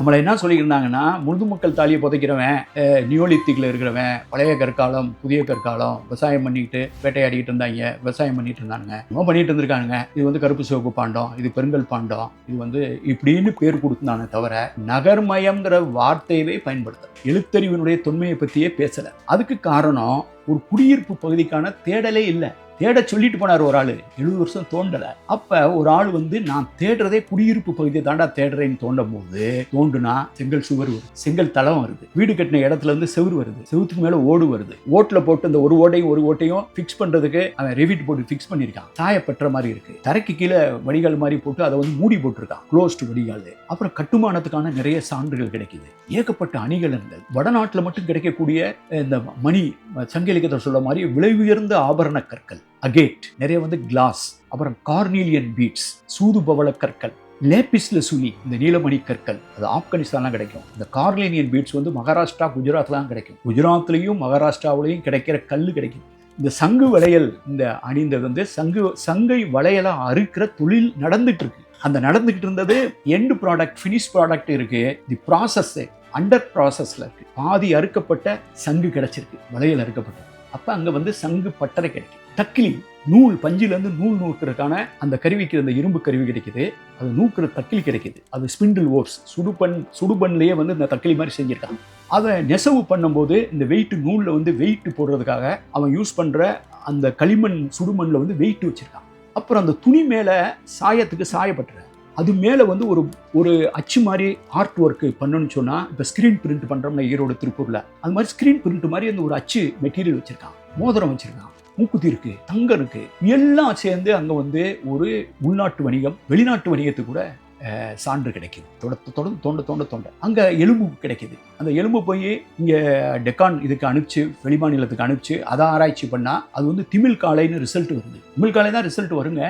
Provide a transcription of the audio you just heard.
நம்மளை என்ன சொல்லியிருந்தாங்கன்னா முழுது மக்கள் தாலியை புதைக்கிறவன் அஹ், நியோலித்திக்கில் இருக்கிறவன் பழைய கற்காலம் புதிய கற்காலம் விவசாயம் பண்ணிட்டு வேட்டையாடிக்கிட்டு இருந்தாங்க விவசாயம் பண்ணிட்டு இருந்தாங்க இவன் பண்ணிட்டு இருந்திருக்காங்க இது வந்து கருப்பு சிவப்பு பாண்டம் இது பெருங்கல் பாண்டம் இது வந்து இப்படின்னு பேர் கொடுத்தானே தவிர நகர்மயம்ங்கிற வார்த்தையவே பயன்படுத்த எழுத்தறிவினுடைய தொன்மையை பற்றியே பேசலை. அதுக்கு காரணம் ஒரு குடியிருப்பு பகுதிக்கான தேடலே இல்லை. தேட சொல்லிட்டு போனார் ஒரு ஆள். எழுபது வருஷம் தோண்டலை. அப்போ ஒரு ஆள் வந்து நான் தேடுறதே குடியிருப்பு பகுதியை தாண்டா தேடுறேன்னு தோண்டும் போது தோண்டுனா செங்கல் சுவர் வருது. செங்கல் தளம் வருது. வீடு கட்டின இடத்துல இருந்து செவரு வருது. செவுத்துக்கு மேலே ஓடு வருது. ஓட்டில் போட்டு இந்த ஒரு ஓட்டையும் ஒரு ஓட்டையும் ஃபிக்ஸ் பண்ணுறதுக்கு அவன் ரெவிட் போட்டு ஃபிக்ஸ் பண்ணியிருக்கான். சாயப்பற்ற மாதிரி இருக்கு. தரைக்கு கீழே வடிகால் மாதிரி போட்டு அதை வந்து மூடி போட்டிருக்கான். க்ளோஸ்டு வடிகால். அப்புறம் கட்டுமானத்துக்கான நிறைய சான்றுகள் கிடைக்குது. ஏகப்பட்ட அணிகலன்கள். வடநாட்டில் மட்டும் கிடைக்கக்கூடிய இந்த மணி சங்கிலிக்கத்தை சொல்ல மாதிரி விலை உயர்ந்த ஆபரண கற்கள். அகேட் நிறைய வந்து கிளாஸ் அப்புறம் கார்னீலியன் பீட்ஸ் சூது பவள கற்கள். லேபிஸ்ல சுலி இந்த நீலமணி கற்கள். அது ஆப்கானிஸ்தான்லாம் கிடைக்கும். இந்த கார்னீலியன் பீட்ஸ் வந்து மகாராஷ்டிரா குஜராத்ல தான் கிடைக்கும். குஜராத்லேயும் மகாராஷ்டிராவிலையும் கிடைக்கிற கல் கிடைக்கும். இந்த சங்கு வளையல் இந்த அணிந்தது வந்து சங்கு சங்கை வளையலாக அறுக்கிற தொழில் நடந்துட்டு இருக்கு. அந்த நடந்துகிட்டு இருந்தது எண்டு ப்ராடக்ட் ஃபினிஷ் ப்ராடக்ட் இருக்கு. தி ப்ராசஸ் அண்டர் ப்ராசஸில் இருக்கு. பாதி அறுக்கப்பட்ட சங்கு கிடச்சிருக்கு. வளையல் அறுக்கப்பட்டது. அப்போ அங்கே வந்து சங்கு பட்டறை கிடைக்கும் தக்கிலி நூல் பஞ்சிலேருந்து நூல் நூக்கிறதுக்கான அந்த கருவிக்கு அந்த இரும்பு கருவி கிடைக்குது. அது நூக்கிற தக்கிலி கிடைக்குது. அது ஸ்பிண்டில் ஓர்ஸ் சுடுபன் சுடுபன்லேயே வந்து இந்த தக்கிலி மாதிரி செஞ்சுருக்காங்க. அதை நெசவு பண்ணும்போது இந்த வெயிட் நூலில் வந்து வெயிட் போடுறதுக்காக அவன் யூஸ் பண்ணுற அந்த களிமண் சுடுமண்ணில் வந்து வெயிட் வச்சிருக்கான். அப்புறம் அந்த துணி மேலே சாயத்துக்கு சாயப்பட்டுற அது மேலே வந்து ஒரு ஒரு அச்சு மாதிரி ஆர்ட் ஒர்க்கு பண்ணணும்னு சொன்னால் இப்போ ஸ்க்ரீன் பிரிண்ட் பண்ணுறோம்னா ஈரோடு திருப்பூரில். அது மாதிரி ஸ்க்ரீன் பிரிண்ட் மாதிரி அந்த ஒரு அச்சு மெட்டீரியல் வச்சுருக்கான். மோதிரம் வச்சுருக்கான். மூக்குத்தி இருக்கு தங்கம் இருக்கு. எல்லாம் சேர்ந்து அங்கே வந்து ஒரு உள்நாட்டு வணிகம் வெளிநாட்டு வணிகத்துக்கு கூட சான்று கிடைக்குது. தொடர்ந்து தொடர்ந்து தோண்ட தோண்ட தோண்ட. அங்கே எலும்பு கிடைக்குது. அந்த எலும்பு போய் இங்கே டெக்கான் இதுக்கு அனுப்பிச்சு வெளிமாநிலத்துக்கு அனுப்பிச்சு அதை ஆராய்ச்சி பண்ணால் அது வந்து திமில் காளைன்னு ரிசல்ட் வருது. திமிழ் காளை தான் ரிசல்ட் வருங்க.